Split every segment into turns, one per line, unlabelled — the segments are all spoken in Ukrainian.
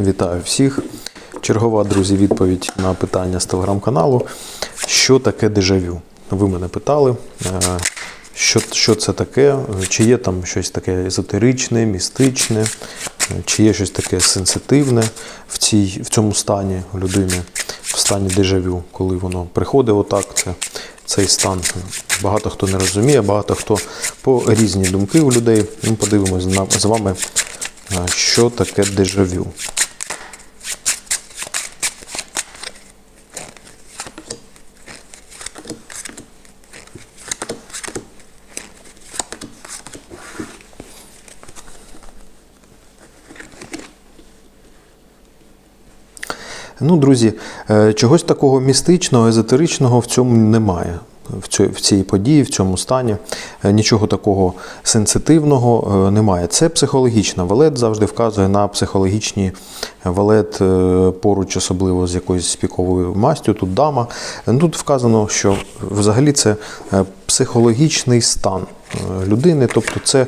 Вітаю всіх. Чергова, друзі, відповідь на питання з телеграм-каналу. Що таке дежавю? Ви мене питали, е, що, що це таке, чи є там щось таке езотеричне, містичне, чи є щось таке сенситивне в, цій, в цьому стані людини, в стані дежавю, коли воно приходить отак. Це, цей стан багато хто не розуміє, багато хто по різні думки у людей. Ми подивимось з вами, е, що таке дежавю. Ну, друзі, е, чогось такого містичного, езотеричного в цьому немає. В цій, події, в цьому стані Е, нічого такого сенситивного е, немає. Це психологічна. Валет завжди вказує на психологічні валет поруч, особливо з якоюсь піковою мастю. Тут дама. Тут вказано, що взагалі це психологічний стан людини, тобто це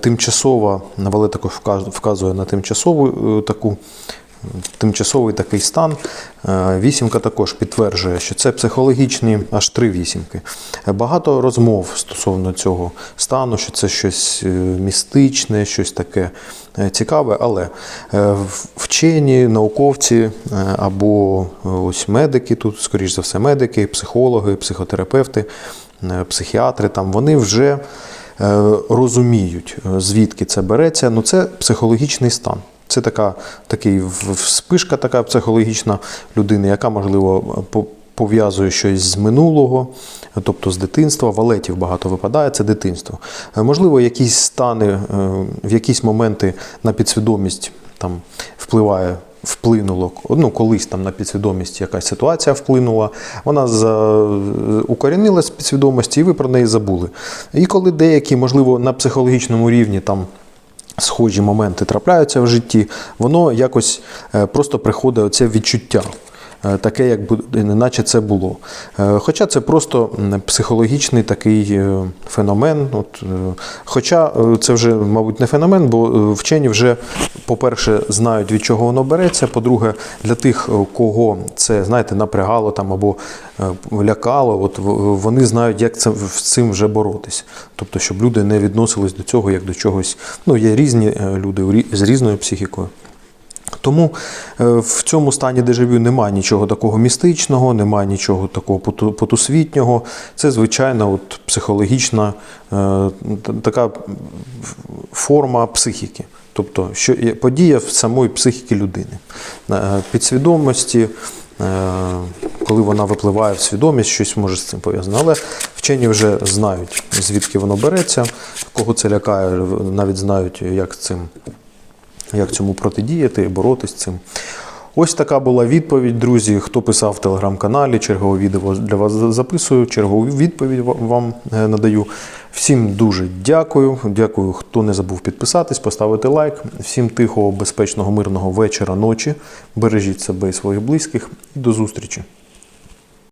тимчасова, валет також вказує на тимчасову таку тимчасовий такий стан. Е, Вісімка також підтверджує, що це психологічні аж три вісімки. Багато розмов стосовно цього стану, що це щось е, містичне, щось таке е, цікаве, але вчені, науковці або ось медики, тут, скоріш за все, медики, психологи, психотерапевти, психіатри, там вони вже розуміють, звідки це береться. Ну, це психологічний стан. Це така такий вспишка така психологічна людини, яка, можливо, пов'язує щось з минулого, тобто з дитинства. Валетів багато випадає, це дитинство. Е, Можливо, якісь стани, е, в якісь моменти на підсвідомість там впливає. Вплинуло ну, колись там на підсвідомість якась ситуація вплинула, вона за, укорінилась в підсвідомості, і ви про неї забули. І коли деякі, можливо, на психологічному рівні там схожі моменти трапляються в житті, воно якось е, просто приходить оце відчуття. Е, Таке, як неначе це було. Е, Хоча це просто психологічний такий е, феномен. От, Хоча це вже, мабуть, не феномен, бо вчені вже, по-перше, знають, від чого воно береться. По-друге, для тих, кого це, знаєте, напрягало там або лякало, от вони знають, як це з цим вже боротись. Тобто, щоб люди не відносились до цього як до чогось. Ну, є різні люди з різною психікою. Тому е, в цьому стані дежавю немає нічого такого містичного, немає нічого такого поту- потусвітнього. Це звичайна от психологічна е, така форма психіки. Тобто, що подія в самої психіки людини. Е, Підсвідомості, коли вона випливає в свідомість, щось може з цим пов'язано. Але вчені вже знають, звідки воно береться, кого це лякає, навіть знають, як цим як цьому протидіяти, боротись з цим. Ось така була відповідь, друзі. Хто писав в телеграм-каналі, чергове відео для вас записую, чергову відповідь вам е, надаю. Всім дуже дякую. Дякую, хто не забув підписатись, поставити лайк. Всім тихого, безпечного, мирного вечора, ночі. Бережіть себе і своїх близьких. І до зустрічі!